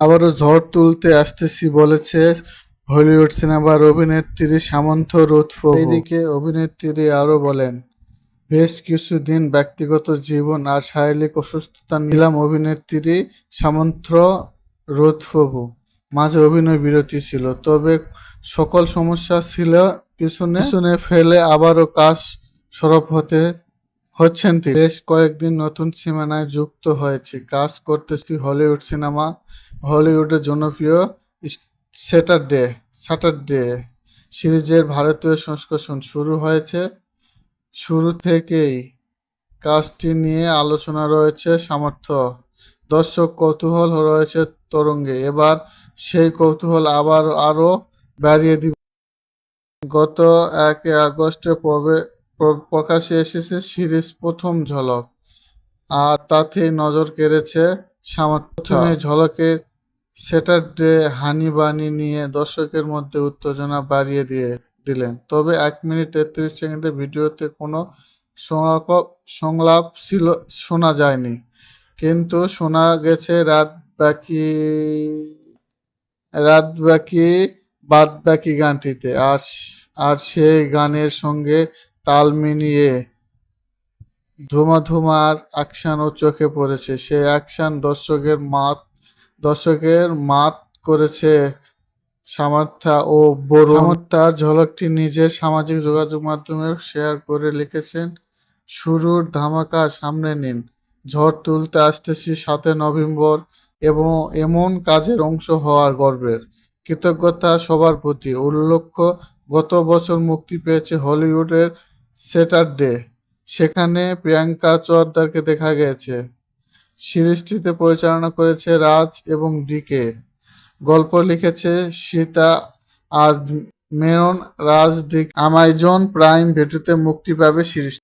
আবারও ঝড় তুলতে আসতেছি বলেছে হলিউড সিনেমার অভিনেত্রী সামন্থা রুথফো এদিকে অভিনেত্রী আরও বলেন, বেশ কিছুদিন ব্যক্তিগত জীবন আর শারীরিক অসুস্থতা নিলাম অভিনেত্রী সামন্থ রুথফোবু মাঝে অভিনয় বিরতি ছিল, তবে সকল সমস্যা ছিল পিছনে। পিছনে ফেলে আবারও কাজ সরব হতে, হচ্ছেন তিনি। বেশ কয়েকদিন নতুন সিনেমায় যুক্ত হয়েছে। কাজ করতেছি হলিউড সিনেমা হলিউডের জনপ্রিয় স্যাটারডে স্যাটারডে সিরিজের ভারতীয় সংস্করণ শুরু হয়েছে। শুরু থেকেই কাজটি নিয়ে আলোচনা রয়েছে সামর্থ্য। দর্শক কৌতূহল রয়েছে তরঙ্গে। এবার সেই কৌতূহল আবার আরও বাড়িয়ে দিবে। গত একে আগস্টে প্রকাশে এসেছে সিরিজ প্রথম ঝলক। আর তাতেই নজর কেড়েছে সামর্থ্য। প্রথমে স্যাটারডে হানিবানি নিয়ে দর্শকের মধ্যে উত্তেজনা বাড়িয়ে দিয়ে দিলেন। তবে এক মিনিট তেত্রিশ সেকেন্ডের ভিডিওতে কোনো সংলাপ- ছিল, শোনা যায়নি। কিন্তু শোনা গেছে, রাত বাকি রাত বাকি, বাদ বাকি গানটিতে। আর আর সেই গানের সঙ্গে তাল মিলিয়ে ধুমাধুমার অ্যাকশনও চোখে পড়েছে। সেই অ্যাকশন দর্শকের মাত দর্শকের মাত করেছে সামার্থা ও বরুণ। সামার্থার ঝলকটি নিজের সামাজিক যোগাযোগ মাধ্যমে শেয়ার করে লিখেছেন, শুরুর ধামাকা সামনে নিন। ঝড় তুলতে আসতেছি সাতে নভেম্বর এবং এমন কাজের অংশ হওয়ার গর্বের। কৃতজ্ঞতা সবার প্রতি। উল্লেখ্য, গত বছর মুক্তি পেয়েছে হলিউডের স্যাটারডে। সেখানে প্রিয়াঙ্কা চোপড়াকে দেখা গেছে। সিরিজটিতে পরিচালনা করেছে রাজ এবং ডিকে। গল্প লিখেছে Sita R Menon, Raj, DK Amazon Prime ভিডিওতে মুক্তি পাবে সিরিজ